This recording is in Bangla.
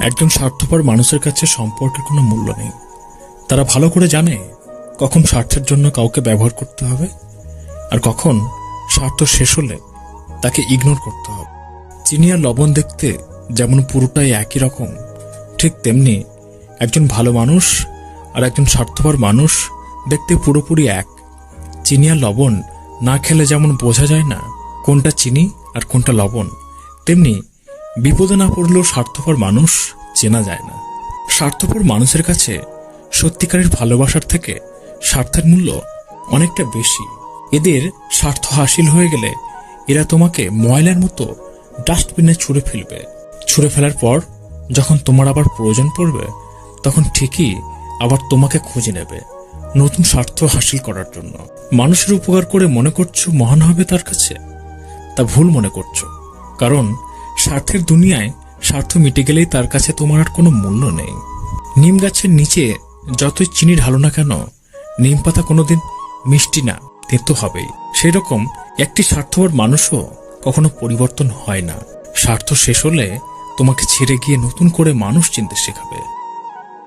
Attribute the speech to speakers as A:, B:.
A: একজন স্বার্থপর মানুষের কাছে সম্পর্কের কোনো মূল্য নেই। তারা ভালো করে জানে কখন স্বার্থের জন্য কাউকে ব্যবহার করতে হবে আর কখন স্বার্থ শেষ হলে তাকে ইগনোর করতে হবে। চিনি আর লবণ দেখতে যেমন পুরোটাই একই রকম, ঠিক তেমনি একজন ভালো মানুষ আর একজন স্বার্থপর মানুষ দেখতে পুরোপুরি এক। চিনি আর লবণ না খেলে যেমন বোঝা যায় না কোনটা চিনি আর কোনটা লবণ, তেমনি বিপদে না পড়লেও স্বার্থপর মানুষ চেনা যায় না। স্বার্থপর মানুষের কাছে সত্যিকারের ভালোবাসার থেকে স্বার্থের মূল্য অনেকটা বেশি। এদের স্বার্থ হাসিল হয়ে গেলে এরা তোমাকে ময়লার মতো ডাস্টবিনে ছুঁড়ে ফেলবে। ছুঁড়ে ফেলার পর যখন তোমার আবার প্রয়োজন পড়বে, তখন ঠিকই আবার তোমাকে খুঁজে নেবে নতুন স্বার্থ হাসিল করার জন্য। মানুষের উপকার করে মনে করছ মহান হবে তার কাছে, তা ভুল মনে করছ। কারণ স্বার্থের দুনিয়ায় স্বার্থ মিটে গেলেই তার কাছে তোমার আর কোনো মূল্য নেই। নিম গাছের নিচে যতই চিনি ঢালো না কেন, নিম পাতা কোনোদিন মিষ্টি না, তেতো হবেই। সেরকম একটি স্বার্থপর মানুষও কখনো পরিবর্তন হয় না। স্বার্থ শেষ হলে তোমাকে ছেড়ে গিয়ে নতুন করে মানুষ চিনতে শেখাবে।